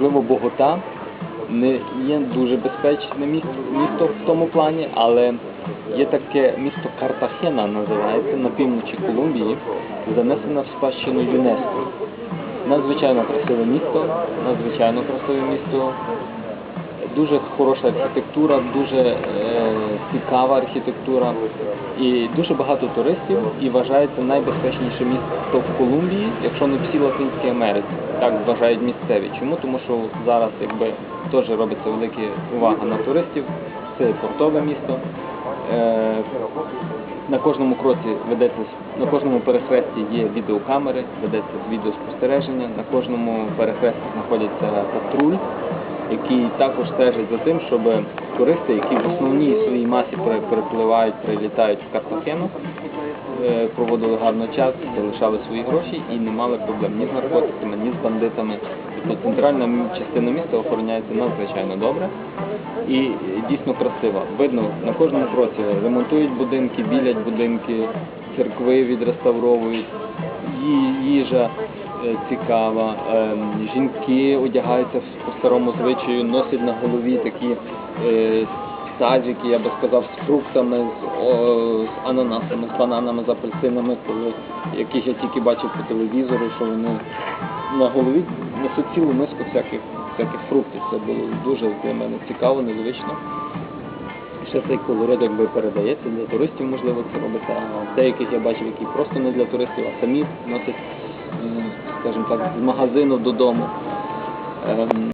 можливо, Богота не є дуже безпечне місто, в тому плані, але є таке місто Картахена називається на півночі Колумбії, занесено в спадщину ЮНЕСКО. Надзвичайно красиве місто, надзвичайно красиве місто. Дуже хороша архітектура, дуже е, цікава архітектура і дуже багато туристів і вважається найбезпечніше місто в Колумбії, якщо не всій Латинській Америці. Так вважають місцеві. Чому? Тому що зараз якби теж робиться велика увага на туристів. Це портове місто. Е, на кожному кроці ведеться на кожному перехресті є відеокамери, ведеться відеоспостереження. На кожному перехресті знаходиться патруль, який також стежить за тим, щоб туристи, які в основній своїй масі перепливають, прилітають в Картахену, е, проводили гарно час, залишали свої гроші і не мали проблем ні з наркотиками, ні з бандитами. Тобто центральна частина міста охороняється надзвичайно добре і дійсно красива. Видно, на кожному кроці ремонтують будинки, білять будинки, церкви відреставровують, їжа е, цікава, ем, жінки одягаються по старому звичаю, носять на голові такі е, саджики, я би сказав, з фруктами, з, ананасами, з бананами, з апельсинами, яких я тільки бачив по телевізору, що вони на голові несуть цілу миску всяких фруктів. Це було дуже для мене цікаво, незвично. Ще цей колорит якби передається для туристів, можливо, це робиться. Деяких я бачив, які просто не для туристів, а самі носять, скажімо так, з магазину додому. Ем,